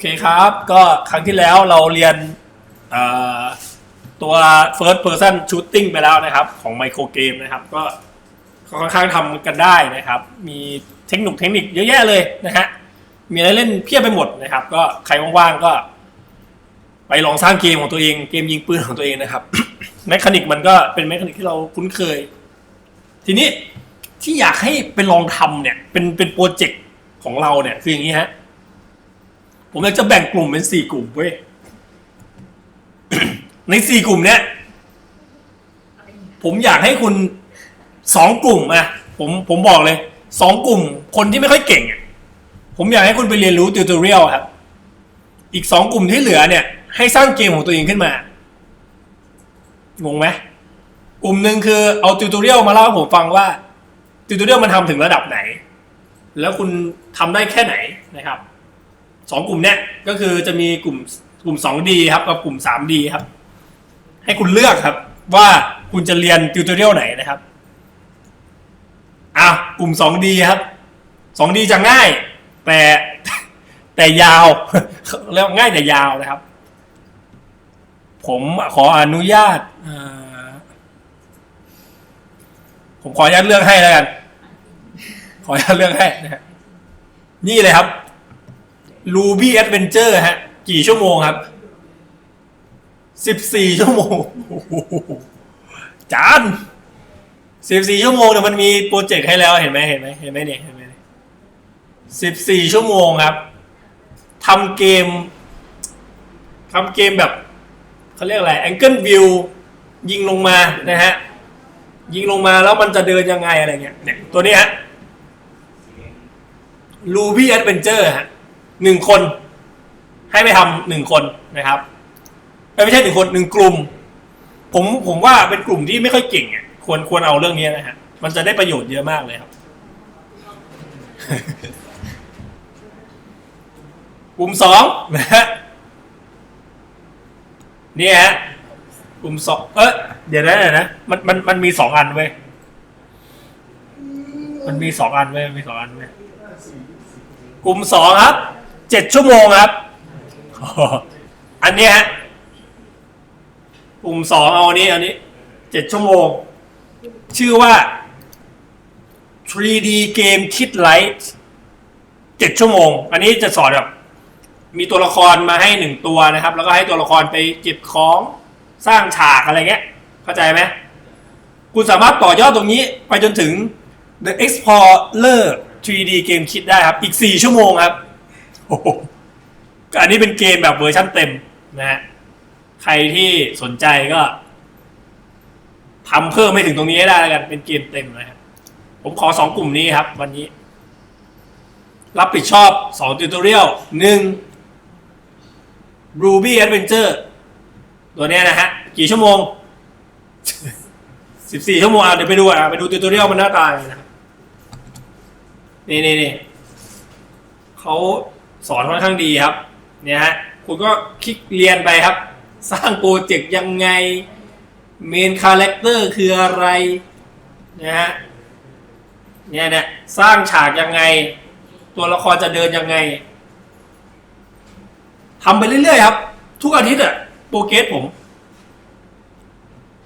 เคครับ ก็ครั้งที่แล้วเราเรียนตัว first person shooting ไปแล้วนะครับ ของไมโครเกมนะครับ ก็ค่อนข้างทำกันได้นะครับ มีเทคนิคเทคนิคเยอะแยะเลยนะฮะ มีอะไรเล่นเพียบไปหมดนะครับ ก็ใครว่างๆก็ ไปลองสร้างเกมของตัวเอง เกมยิงปืนของตัวเองนะครับแมคานิกมันก็เป็นแมคานิกที่เราคุ้นเคย ทีนี้ที่อยากให้ไปลองทำเนี่ย เป็นเป็นโปรเจกต์ของเราเนี่ยคืออย่างนี้ฮะ ผมอยากจะแบ่งกลุ่มเป็นสี่กลุ่มเว้ย ในสี่กลุ่มเนี้ยผมอยากให้คุณสองกลุ่มอะผมผมบอกเลยสองกลุ่ม คนที่ไม่ค่อยเก่งอะผมอยากให้คุณไปเรียนรู้ติวตอเรียลครับ อีกสองกลุ่มที่เหลือเนี่ย ให้สร้างเกมของตัวเองขึ้นมางงไหมกลุ่มหนึ่งคือเอาติวตอเรียลมาเล่าให้ผมฟังว่าติวตอเรียลมันทำถึงระดับไหน แล้วคุณทำได้แค่ไหนนะครับ สองกลุ่มเนี้ยก็คือจะมีกลุ่มกลุ่ม 2D ครับกับกลุ่ม 3D ครับ ให้คุณเลือกครับ ว่าคุณจะเรียนติวตอเรียลไหนนะครับอะกลุ่ม 2D ครับ 2D จะง่าย แต่แต่ยาวเรียกว่าง่ายแต่ยาวนะครับ ผมขออนุญาตผมขออนุญาตเลือกให้แล้วกัน ขออนุญาตเลือกให้นะนี่เลยครับ Ruby Adventure ฮะ กี่ชั่วโมงครับสิบสี่ชั่วโมงโอ้โหจานสิบสี่ชั่วโมงเนี่ยมันมีโปรเจกต์ให้แล้วเห็นไหมเห็นไหมเห็นไหมเนี่ยเห็นไหมสิบสี่ชั่วโมงครับทำเกมทำเกมแบบเขาเรียกอะไร Angle View ยิงลงมานะฮะ ยิงลงมาแล้วมันจะเดินยังไงอะไรเงี้ยเนี่ยตัวนี้ฮะ Ruby Adventure ฮะ หนึ่งคน ให้ไปทำหนึ่งคนนะครับไม่ใช่หนึ่งคนหนึ่งกลุ่ม ผมผมว่าเป็นกลุ่มที่ไม่ค่อยเก่งอะควรควรเอาเรื่องนี้นะฮะมันจะได้ประโยชน์เยอะมากเลยครับกลุ่มสองนะฮะนี่ฮะกลุ่มสองเออเดี๋ยวนะเดี๋ยวนะมันมันมันมีสองอันเว้ยมันมีสองอันเว้ยมีสองอันเว้ยกลุ่มสองครับ เจ็ดชั่วโมงครับ อันนี้ฮะกลุ่มสองเอาอันนี้อันนี้เจ็ดชั่วโมง ชื่อว่า 3D Game Kit Light เจ็ดชั่วโมง อันนี้จะสอนแบบมีตัวละครมาให้หนึ่งตัวนะครับ แล้วก็ให้ตัวละครไปเก็บของสร้างฉากอะไรเงี้ย เข้าใจไหมคุณสามารถต่อยอดตรงนี้ไปจนถึง The Explorer 3D Game Kit ได้ครับ อีก 4 ชั่วโมงครับ อันนี้เป็นเกมแบบเวอร์ชั่นเต็มนะฮะใครที่สนใจก็ทำเพิ่มไม่ถึงตรงนี้ให้ได้แล้วกัน เป็นเกมเต็มนะครับผมขอสองกลุ่มนี้ครับ วันนี้ รับผิดชอบสองติวตอเรียลหนึ่ง Ruby Adventure ตัวเนี้ยนะฮะ กี่ชั่วโมง สิบสี่ชั่วโมงอะเดี๋ยวไปดูอะไปดูติวตอเรียลมันหน้าตาอย่างนะครับนี่นี่นี่เขา สอนค่อนข้างดีครับเนี่ยฮะคุณก็คลิกเรียนไปครับ สร้างโปรเจกต์ยังไงเมนคาแรคเตอร์คืออะไรนะฮะเนี่ยเนี่ยสร้างฉากยังไง ตัวละครจะเดินยังไงทำไปเรื่อยๆครับ ทุกอาทิตย์อะโปรเกสผม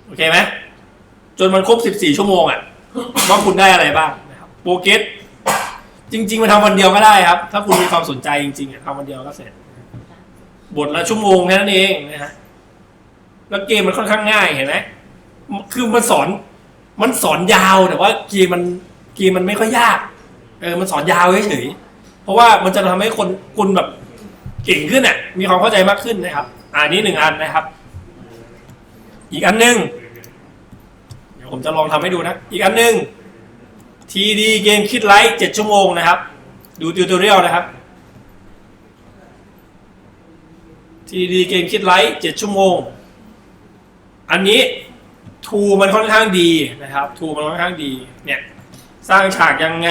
โอเคไหมจนมันครบ 14 ชั่วโมงอะว่าคุณได้อะไรบ้างนะครับโปรเกส จริง ๆ มันทำวันเดียวก็ได้ครับ ถ้าคุณมีความสนใจจริงๆอะทำวันเดียวก็เสร็จ บทละชั่วโมงแค่นั้นเองนะฮะแล้วเกมมันค่อนข้างง่ายเห็นไหมคือมันสอน มันสอนยาวแต่ว่าเกมมันเกมมันไม่ค่อยยาก เออ มันสอนยาวเฉยๆเพราะว่ามันจะทำให้คนคุณแบบเก่งขึ้นอะ มีความเข้าใจมากขึ้นนะครับ อ่านี้หนึ่งอันนะครับ อีกอันหนึ่งเดี๋ยวผมจะลองทำให้ดูนะ อีกอันหนึ่ง TD เกมคิดไลท์เจ็ดชั่วโมงนะครับ ดูติวตอเรียลนะครับ TD เกมคิดไลท์เจ็ดชั่วโมง อันนี้ทูมันค่อนข้างดีนะครับทูมันค่อนข้างดีเนี่ยสร้างฉากยังไง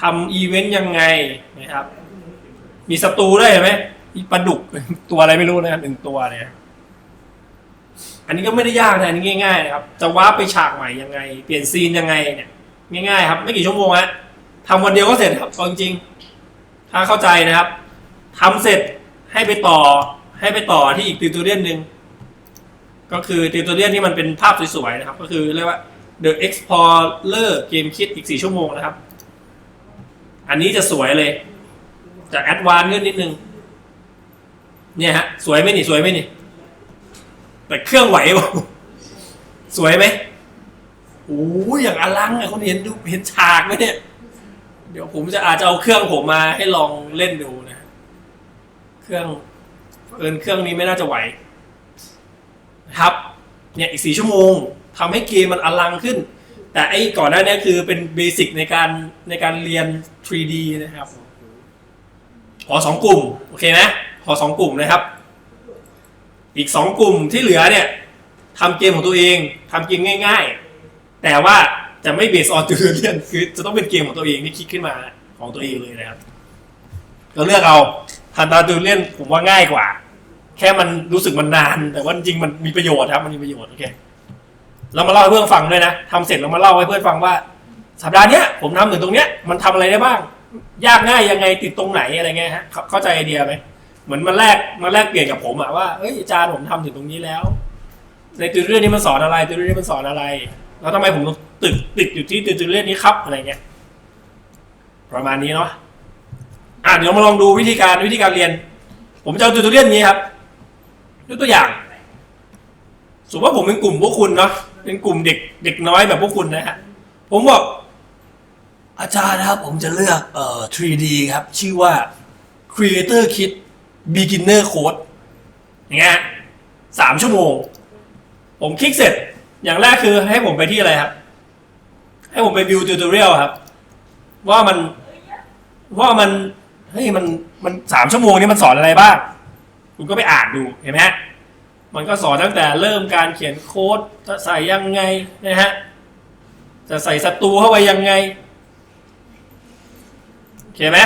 ทำอีเวนต์ยังไงนะครับ มีศัตรูด้วยเห็นไหมมีปลาดุกตัวอะไรไม่รู้นะครับหนึ่งตัวเนี่ย อันนี้ก็ไม่ได้ยากนะอันนี้ง่ายๆนะครับจะว้าไปฉากใหม่ยังไง เปลี่ยนซีนยังไงเนี่ยง่ายๆครับไม่กี่ชั่วโมงฮะทำวันเดียวก็เสร็จครับเอาจริงๆถ้าเข้าใจนะครับทำเสร็จให้ไปต่อให้ไปต่อที่อีกติวตัวเรียนหนึ่งก็คือติวตัวเรียนที่มันเป็นภาพสวยๆนะครับ ก็คือเรียกว่า The Explorer Game Kit อีก4ชั่วโมงนะครับ อันนี้จะสวยเลย จะแอดวานซ์ขึ้นนิดนึงเนี่ยฮะสวยไหมนี่สวยไหมนี่ แต่เครื่องไหวป่ะสวยไหมโอ้ยอย่างอลังอะคนเห็นดูเห็นฉากไหมเนี่ย เดี๋ยวผมจะอาจจะเอาเครื่องผมมาให้ลองเล่นดูนะ เครื่องเอินเครื่องนี้ไม่น่าจะไหวนะครับ เนี่ยอีกสี่ชั่วโมงทำให้เกมมันอลังขึ้น แต่ไอ้ก่อนหน้านี้คือเป็นเบสิกในการในการเรียน 3D นะครับ ขอสองกลุ่ม โอเคนะ ขอสองกลุ่มนะครับ อีกสองกลุ่มที่เหลือเนี่ยทำเกมของตัวเองทำเกมง่าย ๆ แต่ว่าจะไม่เบสออนตูเรียนคือจะต้องเป็นเกมของตัวเองที่คิดขึ้นมาของตัวเองเลยนะครับ ก็เลือกเอาทันตาตูเรียนผมว่าง่ายกว่า แค่มันรู้สึกมันนาน แต่ว่าจริงมันมีประโยชน์ครับ มันมีประโยชน์โอเคเรามาเล่าให้เพื่อนฟังด้วยนะทำเสร็จเรามาเล่าให้เพื่อนฟังว่า สัปดาห์นี้ผมทำถึงตรงเนี้ยมันทำอะไรได้บ้าง ยากง่ายยังไงติดตรงไหนอะไรเงี้ยฮะเข้าใจไอเดียไหม เหมือนมาแลกมาแลกเปลี่ยนกับผมอะว่าเอ้ยอาจารย์ผมทำถึงตรงนี้แล้ว ในติวเรียนนี้มันสอนอะไรติวเรียนนี้มันสอนอะไร แล้วทำไมผมต้องติดติดอยู่ที่ติวเรียนนี้ครับอะไรเงี้ยประมาณนี้เนาะอะเดี๋ยวมาลองดูวิธีการวิธีการเรียน ผมจะเอาติวเรียนนี้ครับยกตัวอย่างสมมติว่าผมเป็นกลุ่มพวกคุณเนาะเป็นกลุ่มเด็กเด็กน้อยแบบพวกคุณนะฮะผมบอกอาจารย์ครับผมจะเลือกเอ่อ 3D ครับ ชื่อว่า Creator Kit Beginner Code อย่างเงี้ยสามชั่วโมง ผมคลิกเสร็จ อย่างแรกคือให้ผมไปที่อะไรครับ ให้ผมไปวิว tutorial ครับ ว่ามันว่ามันเฮ้ยมันมันสามชั่วโมงนี้มันสอนอะไรบ้าง คุณก็ไปอ่านดูเห็นไหมฮะมันก็สอนตั้งแต่เริ่มการเขียนโค้ดจะใส่ยังไงนะฮะจะใส่ศัตรูเข้าไปยังไงโอเคไหม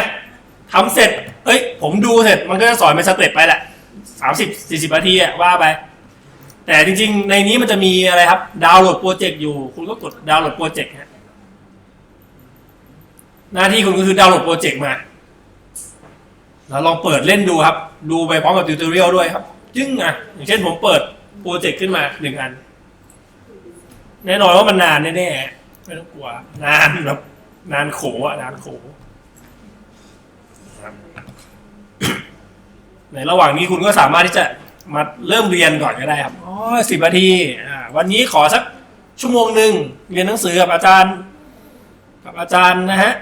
ทำเสร็จ เอ้ย ผมดูเสร็จมันก็จะสอนเป็นสเต็ปไปแหละสามสิบสี่สิบนาทีอะว่าไป แต่จริงๆ ในนี้มันจะมีอะไรครับ ดาวน์โหลดโปรเจกต์อยู่ คุณก็กดดาวน์โหลดโปรเจกต์ฮะหน้าที่คุณก็คือดาวน์โหลดโปรเจกต์มา แล้วลองเปิดเล่นดูครับ ดูไปพร้อมกับติวตอเรียลด้วยครับ จึ้งอะ อย่างเช่นผมเปิดโปรเจกต์ขึ้นมาหนึ่งอัน แน่นอนว่ามันนานแน่ๆไม่ต้องกลัว นานแบบนานโขอะนานโข ในระหว่างนี้คุณก็สามารถที่จะมาเริ่มเรียนก่อนก็ได้ครับอ๋อสิบนาทีอ่าวันนี้ขอสักชั่วโมงหนึ่งเรียนหนังสือกับอาจารย์กับอาจารย์นะฮะ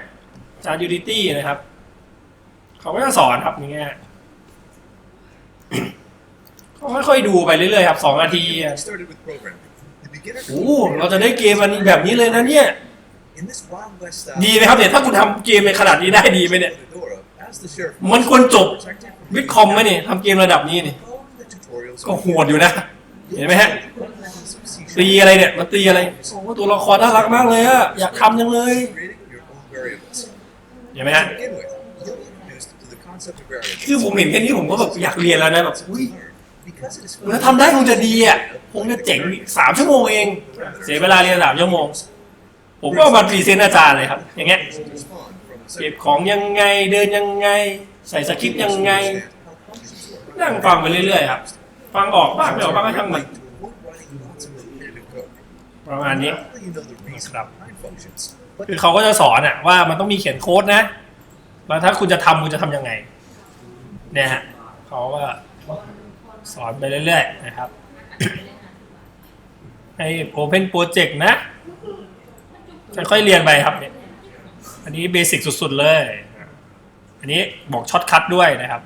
อาจารย์ยูนิตี้นะครับ เขาก็จะสอนครับอย่างเงี้ยเขาค่อยๆดูไปเรื่อยๆครับสองนาทีโอ้เราจะได้เกมอันแบบนี้เลยนะเนี่ย ดีไหมครับเนี่ยถ้าคุณทำเกมในขนาดนี้ได้ดีไหมเนี่ย Fedora, as the sheriff มันควรจบ protected from วิดคอมไหมเนี่ยทำเกมระดับนี้นี่ all the tutorials ก็โหดอยู่นะ เห็นไหมฮะ of ตีอะไรเนี่ยมันตีอะไรโอ้โหตัวละครน่ารักมากเลยอะอยากทำจังเลย creating your own variables. เห็นไหมฮะ To begin with, you'll be introduced to the concept of variables. คือผมเห็นแค่นี้ผมก็แบบอยากเรียนแล้วนะแบบอุ้ย Because it is แล้วทำได้คงจะดีอะคงจะเจ๋งอีกสามชั่วโมงเอง เสียเวลาเรียนสามชั่วโมง ผมก็เอามาพรีเซนต์อาจารย์เลยครับ อย่างเงี้ย spawn from a เก็บของยังไงเดินยังไง ใส่สคริปต์ยังไง นั่งฟังไปเรื่อยๆครับ ฟังออกบ้างไม่ออกบ้างก็ช่างมันประมาณนี้ Not only you know the reason Crap. behind functions, but คือเขาก็จะสอนอะว่ามันต้องมีเขียนโค้ดนะ แล้วถ้าคุณจะทำคุณจะทำยังไง เนี่ยฮะเขาก็สอนไปเรื่อยๆนะครับ ให้ Open Project นะค่อยๆเรียนไปครับเนี่ย อันนี้เบสิกสุดๆเลย อันนี้บอกช็อตคัทด้วยนะครับ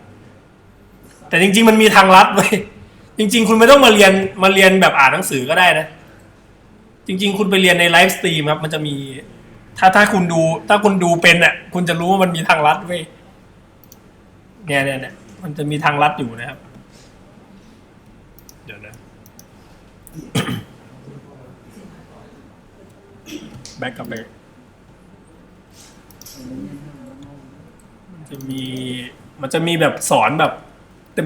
แต่จริง ๆ มันมีทางลัดไว้จริง ๆ คุณไม่ต้องมาเรียนมาเรียนแบบอ่านหนังสือก็ได้นะ จริง ๆ คุณไปเรียนในไลฟ์สตรีมครับ มันจะมี ถ้าถ้าคุณดู ถ้าคุณดูเป็นอะ คุณจะรู้ว่ามันมีทางลัดเว้เนี่ยเนี่ยเนี่ยมันจะมีทางลัดอยู่นะครับ เดี๋ยวนะแบ็กกลับไปมัน จะมีมันจะมีแบบสอนแบบ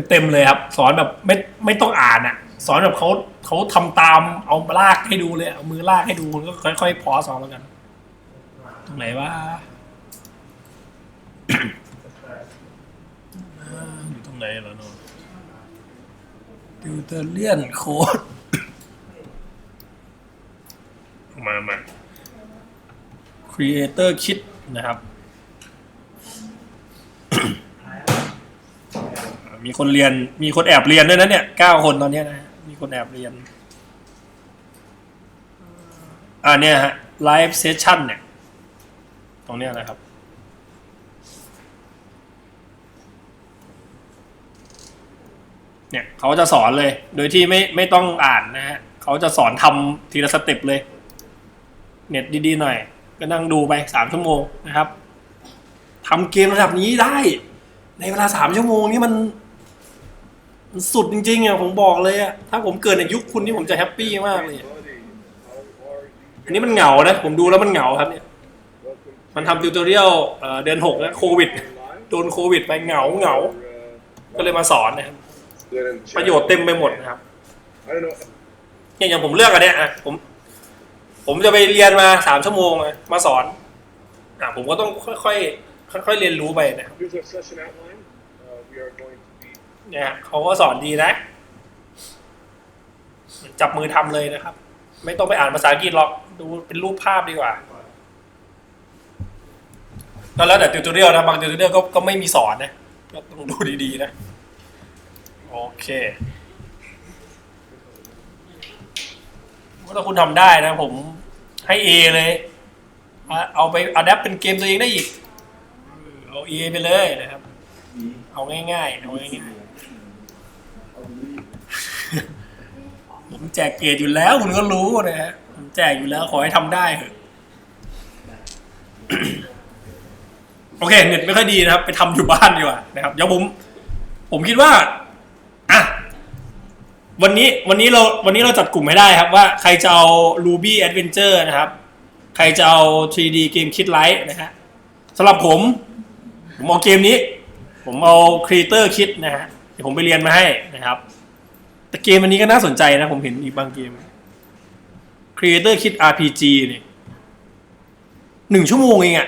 เต็มๆเลยครับ สอนแบบไม่ไม่ต้องอ่านอะ สอนแบบเขาเขาทำตามเอาลากให้ดูเลยเอามือลากให้ดูคุณก็ค่อยๆพอสอนแล้วกัน ตรงไหนว่าไหนเหรอเนาะติวเตอร์เลียนโค้ดมามา Creator Kit นะครับ มีคนเรียน มีคนแอบเรียนด้วยนะเนี่ยเก้าคนตอนนี้นะ มีคนแอบเรียน อ่าเนี่ยฮะ Live Session เนี่ย ตรงเนี้ยนะครับ เนี่ยเขาจะสอนเลย โดยที่ไม่ไม่ต้องอ่านนะฮะเขาจะสอนทำทีละสเต็ปเลย เน็ตดีๆหน่อย ก็นั่งดูไปสามชั่วโมงนะครับทำเกมระดับนี้ได้ ในเวลาสามชั่วโมงนี่มัน สุดจริงๆอะผมบอกเลยอะถ้าผมเกิดในยุคคุณนี่ผมจะแฮปปี้มากเลยอันนี้มันเหงานะผมดูแล้วมันเหงาครับเนี่ยมันทำติวตอเรียลเดือนหกแล้วโควิดโดนโควิดไปเหงาเหงา ก็เลยมาสอนนะครับประโยชน์เต็มไปหมดนะครับ I don't know. เนี่ยอย่างผมเลือกอันเนี้ยอะผม ผมจะไปเรียนมาสามชั่วโมงมาสอนอะผมก็ต้องค่อยๆค่อยๆเรียนรู้ไปนะครับ เนี่ยเขาก็สอนดีนะ จับมือทำเลยนะครับ ไม่ต้องไปอ่านภาษาอังกฤษหรอกดูเป็นรูปภาพดีกว่าก็แล้วแต่ติวตอเรียลนะบางติวตอเรียลก็ก็ไม่มีสอนนะก็ต้องดูดีๆนะ โอเคถ้าคุณทำได้นะ ผมให้เอเลย เอาเอาไปอัดแอปเป็นเกมตัวเองได้อีก เอาเอไปเลยนะครับ เอาง่ายๆเอาง่ายๆ ผมแจกเกรดอยู่แล้ว คุณก็รู้นะฮะผมแจกอยู่แล้ว ขอให้ทำได้เถอะโอเคเน็ตไม่ค่อยดีนะครับ ไปทำอยู่บ้านดีกว่านะครับเดี๋ยวผม ผมคิดว่าอะวันนี้วันนี้เราวันนี้เราจัดกลุ่มให้ได้ครับว่าใครจะเอา Ruby Adventure นะครับ ใครจะเอา 3D Game Kit Lite นะฮะสำหรับผม ผมเอาเกมนี้ ผมเอา Creator Kit นะฮะเดี๋ยวผมไปเรียนมาให้นะครับ แต่เกมอันนี้ก็น่าสนใจนะ ผมเห็นอีกบางเกม Creator Kit RPG เนี่ยหนึ่งชั่วโมงเองอะ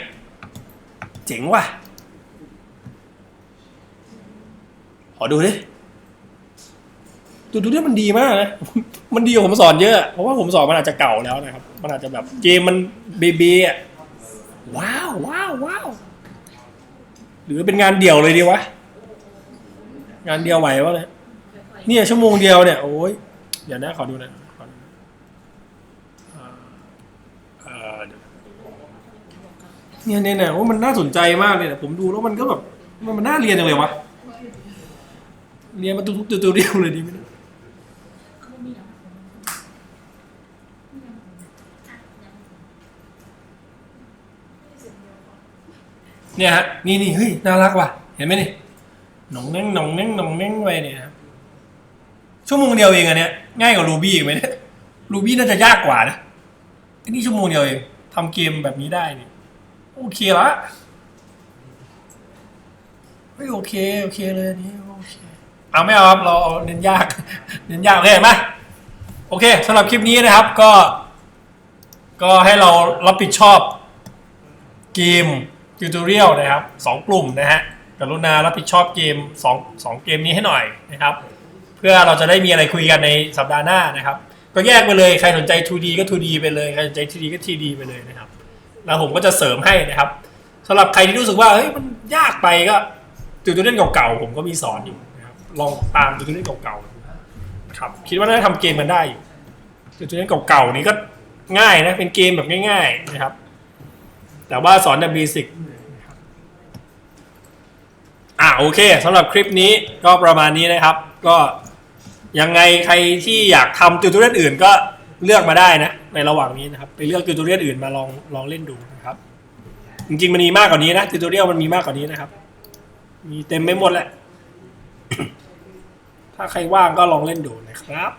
เจ๋งว่ะ ขอดูดิดูดูเนี่ยมันดีมากนะ มันดีกว่าผมสอนเยอะ เพราะว่าผมสอนมันอาจจะเก่าแล้วนะครับ มันอาจจะแบบเกมมันเบบีอะว้าวว้าวว้าวหรือเป็นงานเดี่ยวเลยดีวะ งานเดียวไหววะเนี่ย เนี่ยชั่วโมงเดียวเนี่ยโอ้ยเดี๋ยวนะขอดูหนะขอดูอ่าอ่าเดี๋ยวเนี่ยเนี่ยเนี่ยว่ามันน่าสนใจมากเลยนะผมดูแล้วมันก็แบบมันมันน่าเรียนจังเลยวะเรียนมาทุกๆตัวเรียวเลยดีไหมเนี่ยเนี่ยฮะนี่นี่เฮ้ยน่ารักว่ะเห็นไหมนี่หนองเน่งหนองเน่งหนองเน่งไปเนี่ย ชั่วโมงเดียวเองอันเนี้ยง่ายกว่ารูบี้อีกไหมเนี่ยรูบี้น่าจะยากกว่านะอันนี้ชั่วโมงเดียวเองทำเกมแบบนี้ได้นี่โอเคละเฮ้ยโอเคโอเคเลยนนี้โอเคเอาไม่เอาครับเราเอาเน้นยากเน้นยากโอเคมโอเคสำหรับคลิปนี้นะครับก็ ก็ให้เรารับผิดชอบเกมติวตอเรียลนะครับสองกลุ่มนะฮะกรุณารับผิดชอบเกมสองสองเกมนี้ให้หน่อยนะครับ เพื่อเราจะได้มีอะไรคุยกันในสัปดาห์หน้านะครับ ก็แยกไปเลยใครสนใจ 2D ก็ 2D ไปเลยใครสนใจ 3D ก็ 3D ไปเลยนะครับ แล้วผมก็จะเสริมให้นะครับสำหรับใครที่รู้สึกว่าเฮ้ยมันยากไปก็ติวตอเรียลเก่าๆผมก็มีสอนอยู่นะครับลองตามติวตอเรียลเก่าๆครับคิดว่าน่าจะทำเกมกันได้อยู่ติวตอเรียลเก่าๆนี้ก็ง่ายนะเป็นเกมแบบง่าย ๆนะครับ แต่ว่าสอนแบบเบสิกอะโอเคสำหรับคลิปนี้ก็ประมาณนี้นะครับ ก็ยังไงใครที่อยากทำติวตอเรียนอื่นก็เลือกมาได้นะ ในระหว่างนี้นะครับ ไปเลือกติวตอเรียนอื่นมาลองลองเล่นดูนะครับ จริงๆมันมีมากกว่านี้นะติวตอเรียลมันมีมากกว่านี้นะครับ มีเต็มไม่หมดแหละ ถ้าใครว่างก็ลองเล่นดูนะครับ